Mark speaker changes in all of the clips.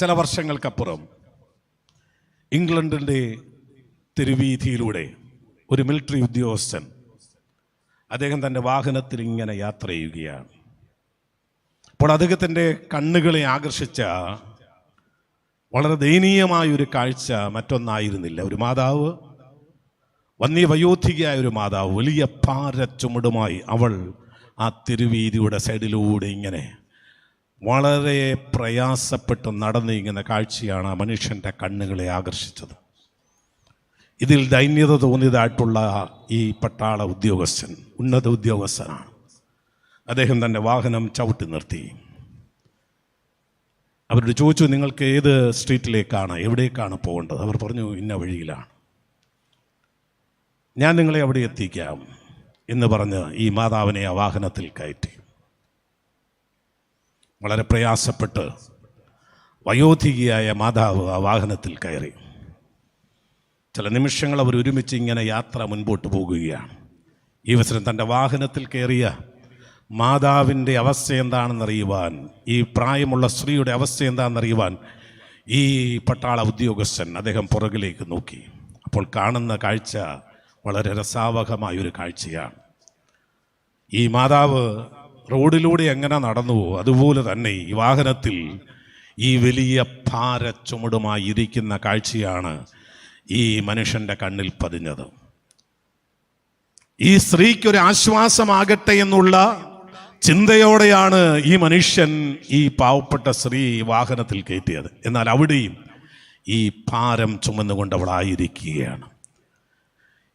Speaker 1: ചില വർഷങ്ങൾക്കപ്പുറം ഇംഗ്ലണ്ടിന്റെ തെരുവീതിയിലൂടെ ഒരു മിലിറ്ററി ഉദ്യോഗസ്ഥൻ അദ്ദേഹം തന്റെ വാഹനത്തിൽ ഇങ്ങനെ യാത്ര ചെയ്യുകയാണ്. അപ്പോൾ അദ്ദേഹത്തിന്റെ കണ്ണുകളെ ആകർഷിച്ച വളരെ ദയനീയമായ ഒരു കാഴ്ച മറ്റൊന്നായിരുന്നില്ല. ഒരു മാതാവ് വന്യവയോധികയായ ഒരു മാതാവ് വലിയ പാര ചുമടുമായി അവൾ ആ തിരുവീതിയുടെ സൈഡിലൂടെ ഇങ്ങനെ വളരെ പ്രയാസപ്പെട്ട് നടന്നു ഇങ്ങനെ കാഴ്ചയാണ് മനുഷ്യന്റെ കണ്ണുകളെ ആകർഷിച്ചത്. ഇതിൽ ദൈന്യത തോന്നിയതായിട്ടുള്ള ഈ പട്ടാള ഉദ്യോഗസ്ഥൻ ഉന്നത ഉദ്യോഗസ്ഥനാണ്. അദ്ദേഹം തന്റെ വാഹനം ചവിട്ടി നിർത്തി. അവരോട് ചോദിച്ചു നിങ്ങൾക്ക് ഏത് സ്ട്രീറ്റിലേക്കാണ് എവിടേക്കാണ് പോകേണ്ടത്? അവർ പറഞ്ഞു ഇന്ന വഴിയിലാണ്. ഞാൻ നിങ്ങളെ അവിടെ എത്തിക്കാം എന്ന് പറഞ്ഞ് ഈ മാതാവിനെ ആ വാഹനത്തിൽ കയറ്റി. വളരെ പ്രയാസപ്പെട്ട് വയോധികയായ മാതാവ് ആ വാഹനത്തിൽ കയറി. ചില നിമിഷങ്ങൾ അവർ ഒരുമിച്ച് ഇങ്ങനെ യാത്ര മുൻപോട്ട് പോകുകയാണ്. ഈ അവസരം തന്റെ വാഹനത്തിൽ കയറിയ മാതാവിന്റെ അവസ്ഥ എന്താണെന്നറിയുവാൻ ഈ പ്രായമുള്ള സ്ത്രീയുടെ അവസ്ഥ എന്താണെന്നറിയുവാൻ ഈ പട്ടാള ഉദ്യോഗസ്ഥൻ അദ്ദേഹം പുറകിലേക്ക് നോക്കി. അപ്പോൾ കാണുന്ന കാഴ്ച വളരെ രസാവഹമായൊരു കാഴ്ചയാണ്. ഈ മാതാവ് റോഡിലൂടെ എങ്ങനെ നടന്നുവോ അതുപോലെ തന്നെ ഈ വാഹനത്തിൽ ഈ വലിയ ഭാര ചുമടുമായി ഇരിക്കുന്ന കാഴ്ചയാണ് ഈ മനുഷ്യന്റെ കണ്ണിൽ പതിഞ്ഞത്. ഈ സ്ത്രീക്കൊരു ആശ്വാസമാകട്ടെ എന്നുള്ള ചിന്തയോടെയാണ് ഈ മനുഷ്യൻ ഈ പാവപ്പെട്ട സ്ത്രീ വാഹനത്തിൽ കയറ്റിയത്. എന്നാൽ അവിടെയും ഈ ഭാരം ചുമന്നുകൊണ്ട് അവളായിരിക്കുകയാണ്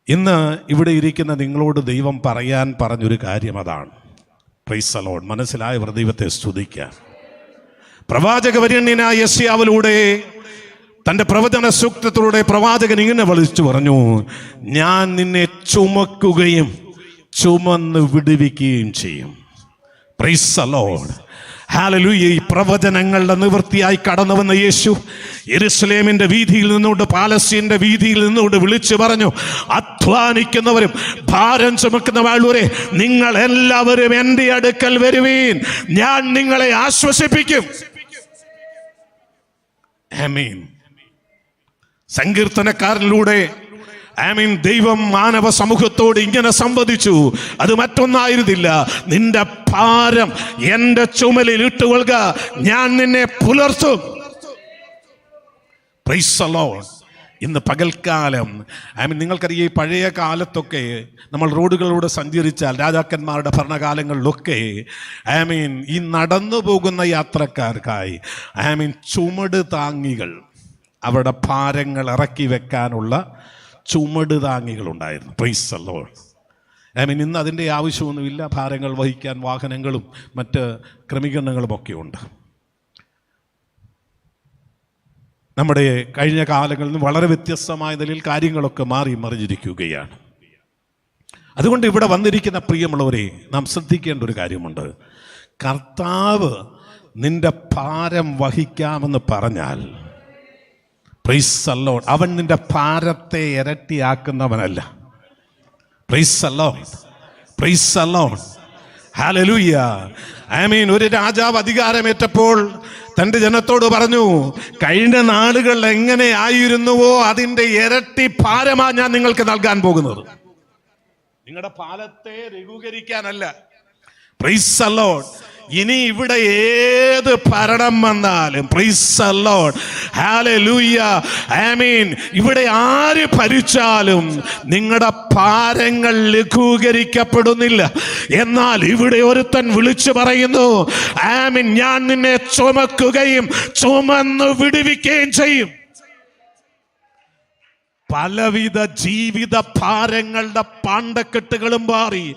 Speaker 1: ഇന്ന് ഇവിടെ ഇരിക്കുന്ന നിങ്ങളോട് ദൈവം പറയാൻ പറഞ്ഞൊരു കാര്യം അതാണ്. പ്രൈസലോൺ മനസ്സിലായ ദൈവത്തെ സ്തുതിക്കാം. പ്രവാചക വര്യണ്യനായ യസ്യാവിലൂടെ തന്റെ പ്രവചന സൂക്തത്തിലൂടെ പ്രവാചകൻ ഇങ്ങനെ വിളിച്ചു പറഞ്ഞു ഞാൻ നിന്നെ ചുമക്കുകയും ചുമന്ന് വിടുവിക്കുകയും ചെയ്യും. പ്രൈസ് പ്രൈസലോൺ ഹാലലൂയ ഈ പ്രവചനങ്ങളുടെ നിവൃത്തിയായി കടന്നു വന്ന യേശു എരുസലേമിന്റെ വീതിയിൽ നിന്നുകൊണ്ട് പാലസ്തീന്റെ വീതിയിൽ നിന്നുകൊണ്ട് വിളിച്ചു പറഞ്ഞു അധ്വാനിക്കുന്നവരും ഭാരം ചുമക്കുന്ന ചുമക്കുന്നവരെ നിങ്ങൾ എല്ലാവരും എന്റെ അടുക്കൽ വരുവീൻ. ഞാൻ നിങ്ങളെ ആശ്വസിപ്പിക്കും. സങ്കീർത്തനക്കാരിലൂടെ ആമീൻ. ദൈവം മാനവ സമൂഹത്തോട് ഇങ്ങനെ സംവദിച്ചു. അത് മറ്റൊന്നായിരുന്നില്ല. നിന്റെ ഭാരം എന്റെ ചുമലിൽ ഇട്ടുകൊള്ളുക. ഞാൻ നിന്നെ പുലർത്തും. ഇന്ന് പകൽക്കാലം. ഐ മീൻ നിങ്ങൾക്കറിയാം ഈ പഴയ കാലത്തൊക്കെ നമ്മൾ റോഡുകളിലൂടെ സഞ്ചരിച്ചാൽ രാജാക്കന്മാരുടെ ഭരണകാലങ്ങളിലൊക്കെ ഐ മീൻ ഈ നടന്നു പോകുന്ന യാത്രക്കാർക്കായി ഐ മീൻ ചുമട് താങ്ങികൾ അവരുടെ ഭാരങ്ങൾ ഇറക്കി വെക്കാനുള്ള ചുമട് താങ്ങികൾ ഉണ്ടായിരുന്നു പ്രൈസല്ലോ ഐ മീൻ ഇന്ന് അതിന്റെ ആവശ്യമൊന്നുമില്ല. ഭാരങ്ങൾ വഹിക്കാൻ വാഹനങ്ങളും മറ്റ് ക്രമീകരണങ്ങളും ഒക്കെ ഉണ്ട്. നമ്മുടെ കഴിഞ്ഞ കാലങ്ങളിൽ നിന്ന് വളരെ വ്യത്യസ്തമായ നിലയിൽ കാര്യങ്ങളൊക്കെ മാറി മറിഞ്ഞിരിക്കുകയാണ്. അതുകൊണ്ട് ഇവിടെ വന്നിരിക്കുന്ന പ്രിയമുള്ളവരെ നാം ശ്രദ്ധിക്കേണ്ട ഒരു കാര്യമുണ്ട്. കർത്താവ് നിന്റെ ഭാരം വഹിക്കാമെന്ന് പറഞ്ഞാൽ പ്രൈസ് അല്ലോ അവൻ നിന്റെ ഭാരത്തെ ഇരട്ടിയാക്കുന്നവനല്ല. പ്രൈസ് അല്ലോ പ്രൈസ് അല്ലോ ഹാലലൂയ ഐ മീൻ ഒരു രാജാവ് അധികാരമേറ്റപ്പോൾ തന്റെ ജനത്തോട് പറഞ്ഞു കഴിഞ്ഞ നാളുകൾ എങ്ങനെ ആയിരുന്നുവോ അതിന്റെ ഇരട്ടി ഭാരമാ ഞാൻ നിങ്ങൾക്ക് നൽകാൻ പോകുന്നത്. നിങ്ങളുടെ പാലത്തെ ലഘൂകരിക്കാനല്ല പ്രൈസ് അല്ലോ ഇനി ഇവിടെ ഏത് ഭരണം വന്നാലും പ്രൈസ് അലോൺ ഇവിടെ ആര് ഭരിച്ചാലും നിങ്ങളുടെ ഭാരങ്ങൾ ലഘൂകരിക്കപ്പെടുന്നില്ല. എന്നാൽ ഇവിടെ ഒരുത്തൻ വിളിച്ചു പറയുന്നു ആമിൻ ഞാൻ നിന്നെ ചുമക്കുകയും ചുമന്നു വിടുവിക്കുകയും ചെയ്യും. പലവിധ ജീവിത ഭാരങ്ങളുടെ പാണ്ടക്കെട്ടുകളും മാറി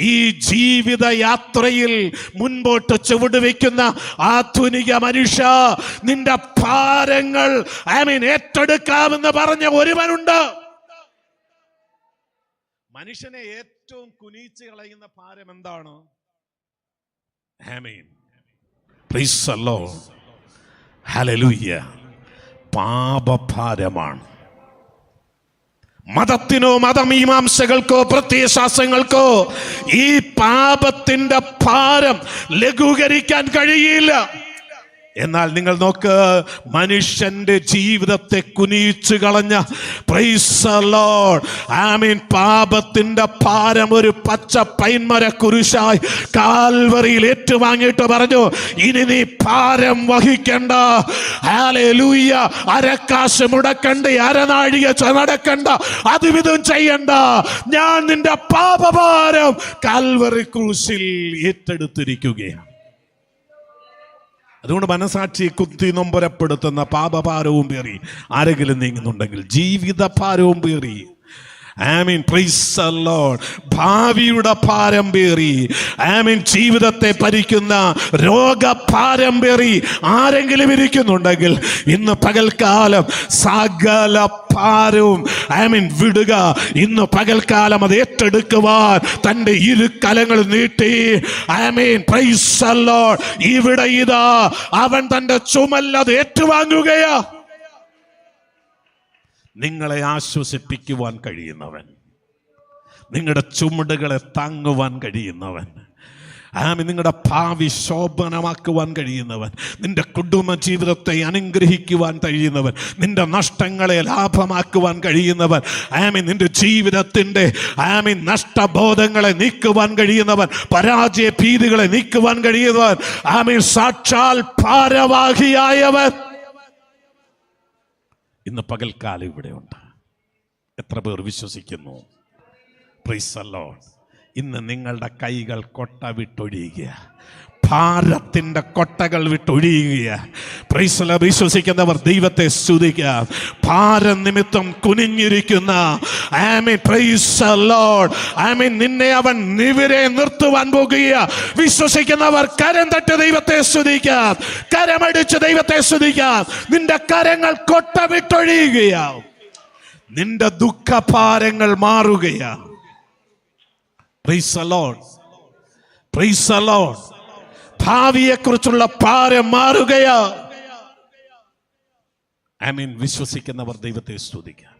Speaker 1: ഈ ജീവിത യാത്രയിൽ മുൻപോട്ട് ചുവടുവെക്കുന്ന ആധുനിക മനുഷ്യ നിന്റെ ഭാരങ്ങൾ ഐ മീൻ ഏറ്റെടുക്കാമെന്ന് പറഞ്ഞ ഒരുവനുണ്ട്. മനുഷ്യനെ ഏറ്റവും കുനിച്ച് കളയുന്ന ഭാരം എന്താണ്. പാപഭാരമാണ്. മതത്തിനോ മതമീമാംസകൾക്കോ പ്രത്യയശാസ്ത്രങ്ങൾക്കോ ഈ പാപത്തിന്റെ ഭാരം ലഘൂകരിക്കാൻ കഴിയില്ല. എന്നാൽ നിങ്ങൾ നോക്ക് മനുഷ്യന്റെ ജീവിതത്തെ കുനിയിച്ചു കളഞ്ഞ ആമീൻ. പാപത്തിന്റെ ഭാരം ഒരു പച്ച പൈൻമര കുരിശായി കാൽവറിയിൽ ഏറ്റുവാങ്ങിയിട്ട് പറഞ്ഞു ഇനി നീ ഭാരം വഹിക്കണ്ട. ലൂയ്യ അരക്കാശ് മുടക്കണ്ട അരനാഴിക നടക്കണ്ട അതുവിധം ചെയ്യണ്ട. ഞാൻ നിന്റെ പാപഭാരം കാൽവറി ക്രൂശിൽ ഏറ്റെടുത്തിരിക്കുകയാണ്. അതുകൊണ്ട് മനസാക്ഷി കുത്തി നൊമ്പരപ്പെടുത്തുന്ന പാപഭാരവും പേറി. ആരെങ്കിലും നീങ്ങുന്നുണ്ടെങ്കിൽ ജീവിത ഭാരവും പേറി. ആമീൻ. പ്രൈസ് ലോഡ് ഭാവിയുടെ പാരമ്പേറി പേറി ആമീൻ ജീവിതത്തെ ഭരിക്കുന്ന രോഗ പാരമ്പേറി ആരെങ്കിലും ഇരിക്കുന്നുണ്ടെങ്കിൽ ഇന്ന് പകൽക്കാലം സകല ഭാരവും ആമീൻ വിടുക. ഇന്ന് പകൽക്കാലം അത് ഏറ്റെടുക്കുവാൻ തന്റെ ഇരു കലങ്ങൾ നീട്ടി. ആമീൻ പ്രൈസ് ലോഡ് ഇവിടെ ഇതാ അവൻ തന്റെ ചുമല്ലത് ഏറ്റുവാങ്ങുകയാ. നിങ്ങളെ ആശ്വസിപ്പിക്കുവാൻ കഴിയുന്നവൻ. നിങ്ങളുടെ ചുമടുകളെ താങ്ങുവാൻ കഴിയുന്നവൻ. ആമി നിങ്ങളുടെ ഭാവി ശോഭനമാക്കുവാൻ കഴിയുന്നവൻ. നിന്റെ കുടുംബ ജീവിതത്തെ അനുഗ്രഹിക്കുവാൻ കഴിയുന്നവൻ. നിന്റെ നഷ്ടങ്ങളെ ലാഭമാക്കുവാൻ കഴിയുന്നവൻ. ആമി നിന്റെ ജീവിതത്തിന്റെ ആമി നഷ്ടബോധങ്ങളെ നീക്കുവാൻ കഴിയുന്നവൻ. പരാജയ ഭീതികളെ നീക്കുവാൻ കഴിയുന്നവൻ. ആമി സാക്ഷാൽ ഭാരവാഹിയായവൻ. ഇന്ന് പകൽക്കാലം ഇവിടെയുണ്ട്. എത്ര പേർ വിശ്വസിക്കുന്നു? പ്രീസല്ലോ ഇന്ന് നിങ്ങളുടെ കൈകൾ കൊട്ട വിട്ടൊഴിയുക ഭാരത്തിന്റെ കൊട്ടകൾ വിട്ടൊഴിയുക വിശ്വസിക്കുന്നവർ ദൈവത്തെ സ്തുതിക്കുക. ഭാരം നിമിത്തം കുനിഞ്ഞിരിക്കുന്ന നിന്നെ അവൻ നിവരെ നിർത്തുവാൻ പോകുക വിശ്വസിക്കുന്നവർ കരം തട്ട് ദൈവത്തെ സ്തുതിക്കാം കരമടിച്ച് ദൈവത്തെ സ്തുതിക്കാം നിന്റെ കരങ്ങൾ കൊട്ട വിട്ടൊഴിയുകയാവും നിന്റെ ദുഃഖഭാരങ്ങൾ മാറുകയാണ് ഭാവിയെക്കുറിച്ചുള്ള ഭാരം മാറുകയാ. ഐ മീൻ വിശ്വസിക്കുന്നവർ ദൈവത്തെ സ്തുതിക്കാം.